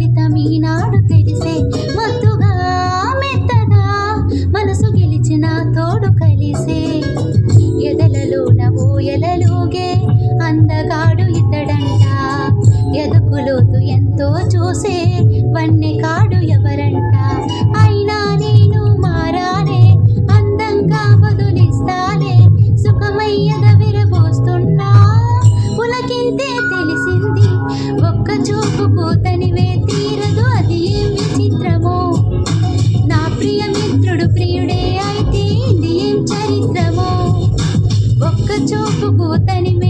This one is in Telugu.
ఫలితమీనాడు తెలిసే మొద్దుగా మెత్తగా మనసు గెలిచిన తోడు కలిసే. ఎదలలోన ఓయలలోగే అందగాడు ఇతడంట. ఎదుకులోతు ఎంతో చూసే వన్నె కాడు ఎవరు but then it made